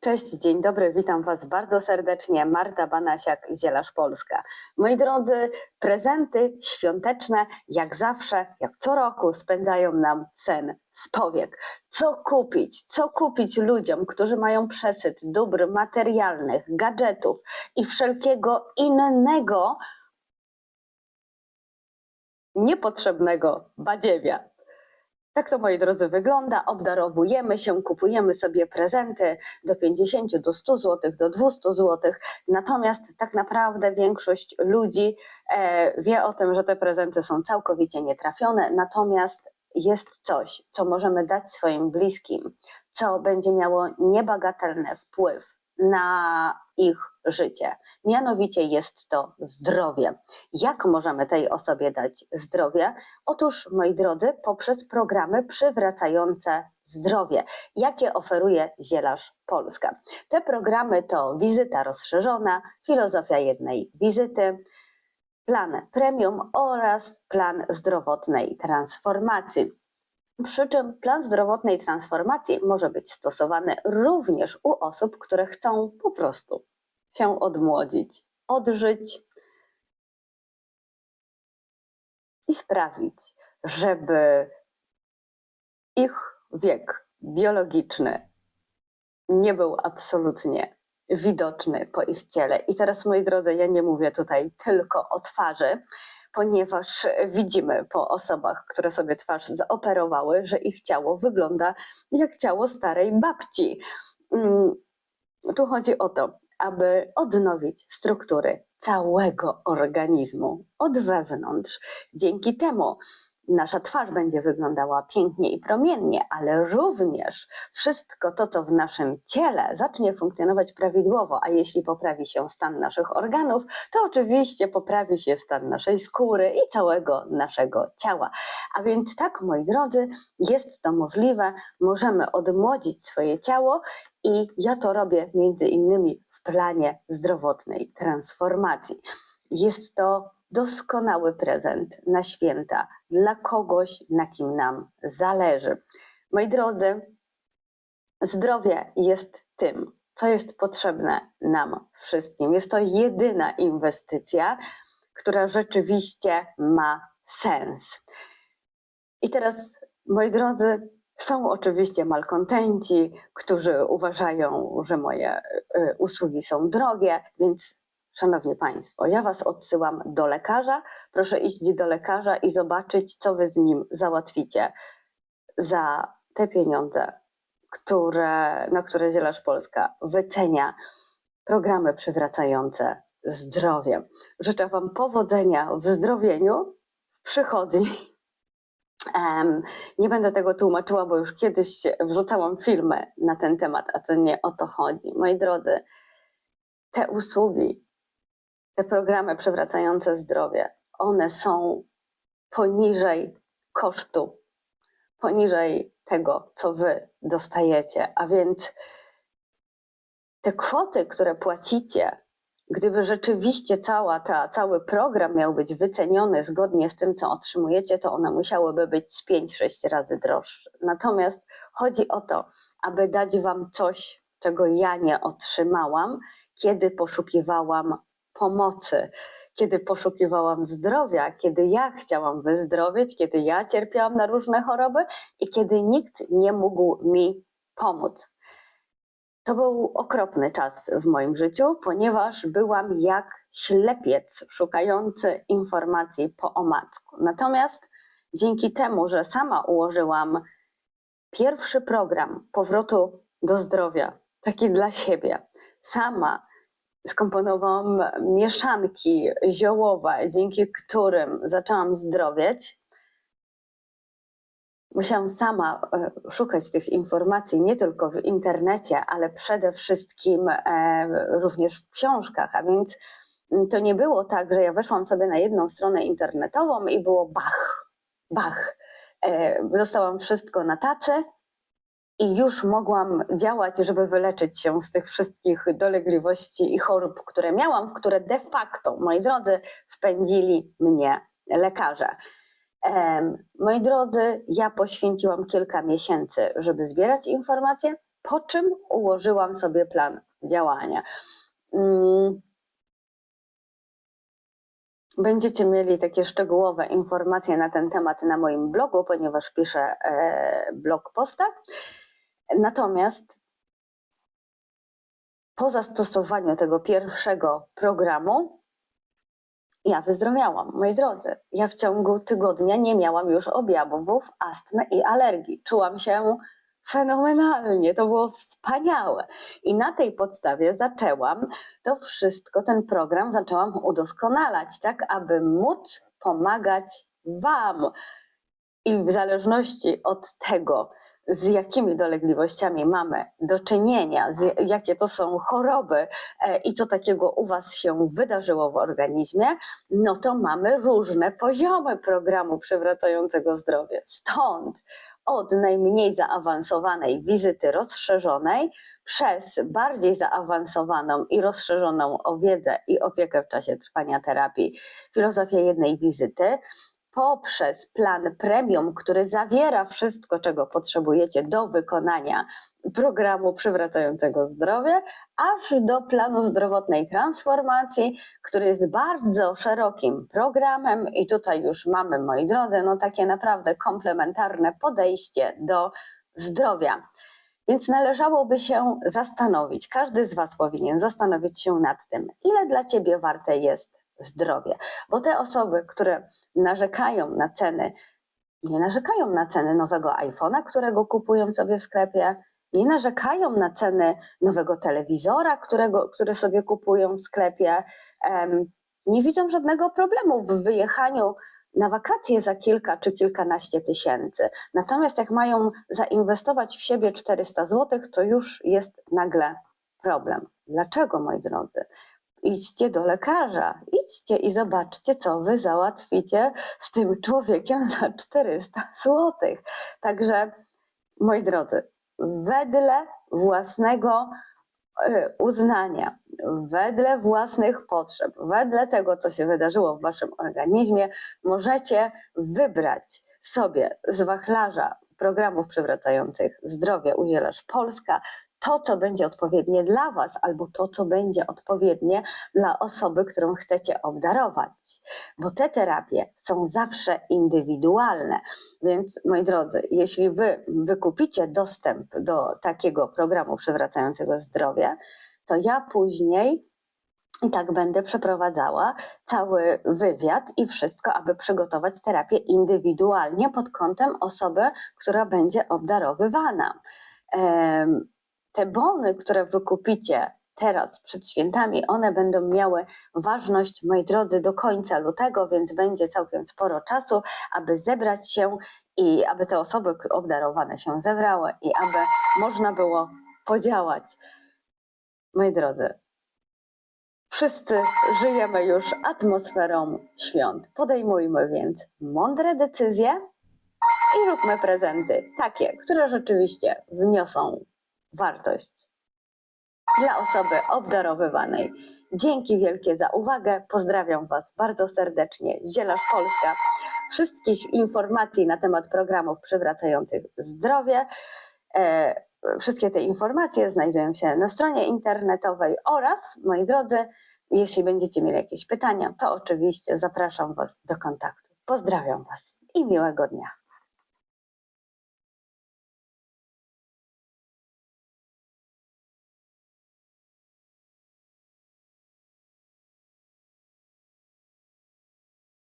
Cześć, dzień dobry, witam Was bardzo serdecznie. Marta Banasiak, Zielarz Polska. Moi drodzy, prezenty świąteczne, jak zawsze, jak co roku, spędzają nam sen z powiek. Co kupić? Co kupić ludziom, którzy mają przesyt dóbr materialnych, gadżetów i wszelkiego innego niepotrzebnego badziewia? Tak to, moi drodzy, wygląda. Obdarowujemy się, kupujemy sobie prezenty do 50, do 100 zł, do 200 zł. Natomiast tak naprawdę większość ludzi e, wie o tym, że te prezenty są całkowicie nietrafione. Natomiast jest coś, co możemy dać swoim bliskim, co będzie miało niebagatelny wpływ na ich życie. Mianowicie jest to zdrowie. Jak możemy tej osobie dać zdrowie? Otóż, moi drodzy, poprzez programy przywracające zdrowie, jakie oferuje Zielarz Polska. Te programy to wizyta rozszerzona, filozofia jednej wizyty, plan premium oraz plan zdrowotnej transformacji. Przy czym plan zdrowotnej transformacji może być stosowany również u osób, które chcą po prostu się odmłodzić, odżyć i sprawić, żeby ich wiek biologiczny nie był absolutnie widoczny po ich ciele. I teraz, moi drodzy, ja nie mówię tutaj tylko o twarzy, ponieważ widzimy po osobach, które sobie twarz zaoperowały, że ich ciało wygląda jak ciało starej babci. Mm, Tu chodzi o to, aby odnowić struktury całego organizmu od wewnątrz. Dzięki temu nasza twarz będzie wyglądała pięknie i promiennie, ale również wszystko to, co w naszym ciele zacznie funkcjonować prawidłowo, a jeśli poprawi się stan naszych organów, to oczywiście poprawi się stan naszej skóry i całego naszego ciała. A więc tak, moi drodzy, jest to możliwe, możemy odmłodzić swoje ciało i ja to robię między innymi w planie zdrowotnej transformacji. Jest to doskonały prezent na święta dla kogoś, na kim nam zależy. Moi drodzy, zdrowie jest tym, co jest potrzebne nam wszystkim. Jest to jedyna inwestycja, która rzeczywiście ma sens. I teraz, moi drodzy, są oczywiście malkontenci, którzy uważają, że moje y, usługi są drogie, więc Szanowni Państwo, ja Was odsyłam do lekarza. Proszę iść do lekarza i zobaczyć, co Wy z nim załatwicie za te pieniądze, które, na które Zielarz Polska wycenia programy przywracające zdrowie. Życzę Wam powodzenia w zdrowieniu, w przychodni. Em, nie będę tego tłumaczyła, bo już kiedyś wrzucałam filmy na ten temat, a to nie o to chodzi. Moi drodzy, te usługi, te programy przywracające zdrowie, one są poniżej kosztów, poniżej tego, co wy dostajecie. A więc te kwoty, które płacicie, gdyby rzeczywiście cała ta, cały program miał być wyceniony zgodnie z tym, co otrzymujecie, to one musiałyby być z 5-6 razy droższe. Natomiast chodzi o to, aby dać wam coś, czego ja nie otrzymałam, kiedy poszukiwałam pomocy, kiedy poszukiwałam zdrowia, kiedy ja chciałam wyzdrowieć, kiedy ja cierpiałam na różne choroby i kiedy nikt nie mógł mi pomóc. To był okropny czas w moim życiu, ponieważ byłam jak ślepiec szukający informacji po omacku. Natomiast dzięki temu, że sama ułożyłam pierwszy program powrotu do zdrowia, taki dla siebie, sama skomponowałam mieszanki ziołowe, dzięki którym zaczęłam zdrowieć. Musiałam sama e, szukać tych informacji nie tylko w internecie, ale przede wszystkim e, również w książkach. A więc mm, to nie było tak, że ja weszłam sobie na jedną stronę internetową i było bach, bach. E, Dostałam wszystko na tacy i już mogłam działać, żeby wyleczyć się z tych wszystkich dolegliwości i chorób, które miałam, w które de facto, moi drodzy, wpędzili mnie lekarze. Moi drodzy, ja poświęciłam kilka miesięcy, żeby zbierać informacje, Po czym ułożyłam sobie plan działania. Mm. Będziecie mieli takie szczegółowe informacje na ten temat na moim blogu, ponieważ piszę e, blog posta. Natomiast po zastosowaniu tego pierwszego programu, ja wyzdrowiałam, moi drodzy. Ja w ciągu tygodnia nie miałam już objawów astmy i alergii. Czułam się fenomenalnie, to było wspaniałe. I na tej podstawie zaczęłam to wszystko, ten program zaczęłam udoskonalać, tak aby móc pomagać Wam. I w zależności od tego, z jakimi dolegliwościami mamy do czynienia, z, jakie to są choroby e, i co takiego u Was się wydarzyło w organizmie, no to mamy różne poziomy programu przywracającego zdrowie. Stąd od najmniej zaawansowanej wizyty rozszerzonej przez bardziej zaawansowaną i rozszerzoną o wiedzę i opiekę w czasie trwania terapii, filozofię jednej wizyty, poprzez plan premium, który zawiera wszystko, czego potrzebujecie do wykonania programu przywracającego zdrowie, aż do planu zdrowotnej transformacji, który jest bardzo szerokim programem i tutaj już mamy, moi drodzy, no takie naprawdę komplementarne podejście do zdrowia. Więc należałoby się zastanowić, każdy z Was powinien zastanowić się nad tym, ile dla Ciebie warte jest zdrowie. Bo te osoby, które narzekają na ceny, nie narzekają na ceny nowego iPhone'a, którego kupują sobie w sklepie, nie narzekają na ceny nowego telewizora, którego, który sobie kupują w sklepie, nie widzą żadnego problemu w wyjechaniu na wakacje za kilka czy kilkanaście tysięcy. Natomiast jak mają zainwestować w siebie 400 zł, to już jest nagle problem. Dlaczego, moi drodzy? Idźcie do lekarza, idźcie i zobaczcie, co wy załatwicie z tym człowiekiem za 400 zł. Także, moi drodzy, wedle własnego e, uznania, wedle własnych potrzeb, wedle tego, co się wydarzyło w waszym organizmie, możecie wybrać sobie z wachlarza programów przywracających zdrowie udzielasz Polska, to, co będzie odpowiednie dla Was, albo to, co będzie odpowiednie dla osoby, którą chcecie obdarować. Bo te terapie są zawsze indywidualne. Więc, moi drodzy, jeśli Wy wykupicie dostęp do takiego programu przywracającego zdrowie, to ja później i tak będę przeprowadzała cały wywiad i wszystko, aby przygotować terapię indywidualnie pod kątem osoby, która będzie obdarowywana. Te bony, które wykupicie teraz przed świętami, one będą miały ważność, moi drodzy, do końca lutego, więc będzie całkiem sporo czasu, aby zebrać się i aby te osoby obdarowane się zebrały i aby można było podziałać. Moi drodzy, wszyscy żyjemy już atmosferą świąt. Podejmujmy więc mądre decyzje i róbmy prezenty takie, które rzeczywiście wniosą wartość dla osoby obdarowywanej. Dzięki wielkie za uwagę. Pozdrawiam Was bardzo serdecznie. Zielarz Polska. Wszystkich informacji na temat programów przywracających zdrowie. E, wszystkie te informacje znajdują się na stronie internetowej oraz, moi drodzy, jeśli będziecie mieli jakieś pytania, to oczywiście zapraszam Was do kontaktu. Pozdrawiam Was i miłego dnia.